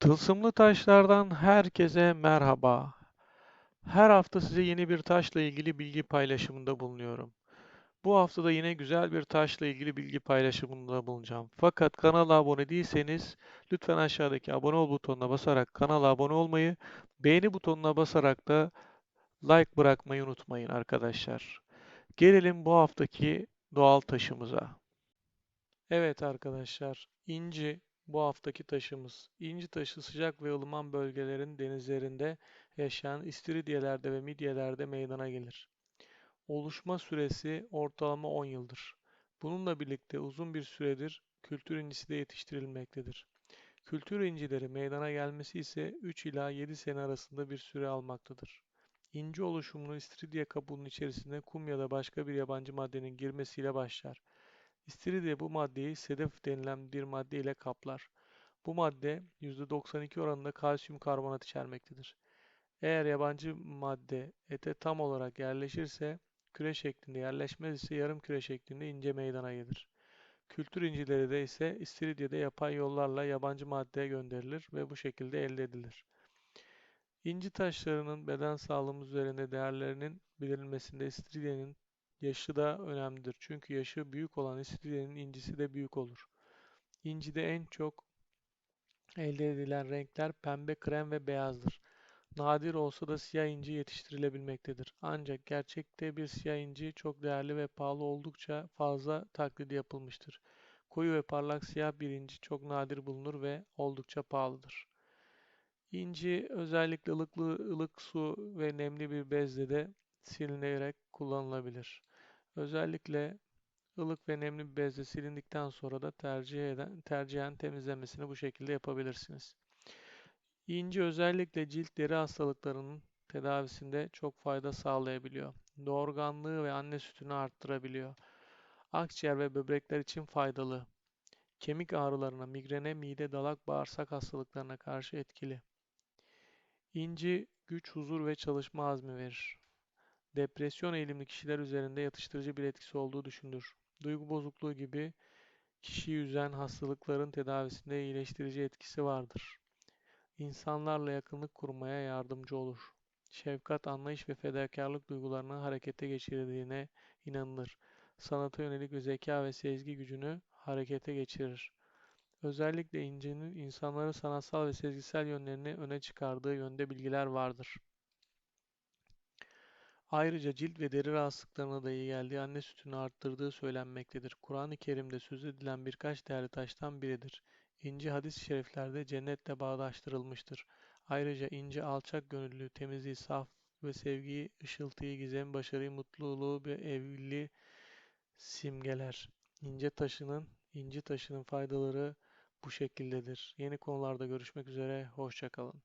Tılsımlı taşlardan herkese merhaba. Her hafta size yeni bir taşla ilgili bilgi paylaşımında bulunuyorum. Bu hafta da yine güzel bir taşla ilgili bilgi paylaşımında bulunacağım. Fakat kanala abone değilseniz lütfen aşağıdaki abone ol butonuna basarak kanala abone olmayı, beğeni butonuna basarak da like bırakmayı unutmayın arkadaşlar. Gelelim bu haftaki doğal taşımıza. Evet arkadaşlar, inci bu haftaki taşımız. İnci taşı sıcak ve ılıman bölgelerin denizlerinde yaşayan istiridyelerde ve midyelerde meydana gelir. Oluşma süresi ortalama 10 yıldır. Bununla birlikte uzun bir süredir kültür incisi de yetiştirilmektedir. Kültür incileri meydana gelmesi ise 3 ila 7 sene arasında bir süre almaktadır. İnci oluşumunu istiridye kabuğunun içerisine kum ya da başka bir yabancı maddenin girmesiyle başlar. İstiridye bu maddeyi sedef denilen bir madde ile kaplar. Bu madde %92 oranında kalsiyum karbonat içermektedir. Eğer yabancı madde ete tam olarak yerleşirse küre şeklinde yerleşmez ise yarım küre şeklinde ince meydana gelir. Kültür incileri de ise istiridyede yapay yollarla yabancı maddeye gönderilir ve bu şekilde elde edilir. İnci taşlarının beden sağlığımız üzerinde değerlerinin bilinmesinde istiridyenin yaşı da önemlidir. Çünkü yaşı büyük olan istiridyenin incisi de büyük olur. İncide en çok elde edilen renkler pembe, krem ve beyazdır. Nadir olsa da siyah inci yetiştirilebilmektedir. Ancak gerçekte bir siyah inci çok değerli ve pahalı oldukça fazla taklidi yapılmıştır. Koyu ve parlak siyah bir inci çok nadir bulunur ve oldukça pahalıdır. İnci özellikle ılıklı, ılık su ve nemli bir bezle de silinerek kullanılabilir. Özellikle ılık ve nemli bir bezle silindikten sonra da tercih eden, tercihen temizlemesini bu şekilde yapabilirsiniz. İnci özellikle cilt deri hastalıklarının tedavisinde çok fayda sağlayabiliyor. Doğurganlığı ve anne sütünü arttırabiliyor. Akciğer ve böbrekler için faydalı. Kemik ağrılarına, migrene, mide, dalak, bağırsak hastalıklarına karşı etkili. İnci güç, huzur ve çalışma azmi verir. Depresyon eğilimli kişiler üzerinde yatıştırıcı bir etkisi olduğu düşünülür. Duygu bozukluğu gibi kişiyi üzen hastalıkların tedavisinde iyileştirici etkisi vardır. İnsanlarla yakınlık kurmaya yardımcı olur. Şefkat, anlayış ve fedakarlık duygularını harekete geçirdiğine inanılır. Sanata yönelik ve zeka ve sezgi gücünü harekete geçirir. Özellikle incinin insanların sanatsal ve sezgisel yönlerini öne çıkardığı yönde bilgiler vardır. Ayrıca cilt ve deri rahatsızlıklarına da iyi geldiği, anne sütünü arttırdığı söylenmektedir. Kur'an-ı Kerim'de söz edilen birkaç değerli taştan biridir. İnci hadis-i şeriflerde cennetle bağdaştırılmıştır. Ayrıca inci alçak gönüllü, temizliği, saf ve sevgiyi, ışıltıyı, gizem, başarıyı, mutluluğu ve evliliği simgeler. İnce taşının, inci taşının faydaları bu şekildedir. Yeni konularda görüşmek üzere, hoşça kalın.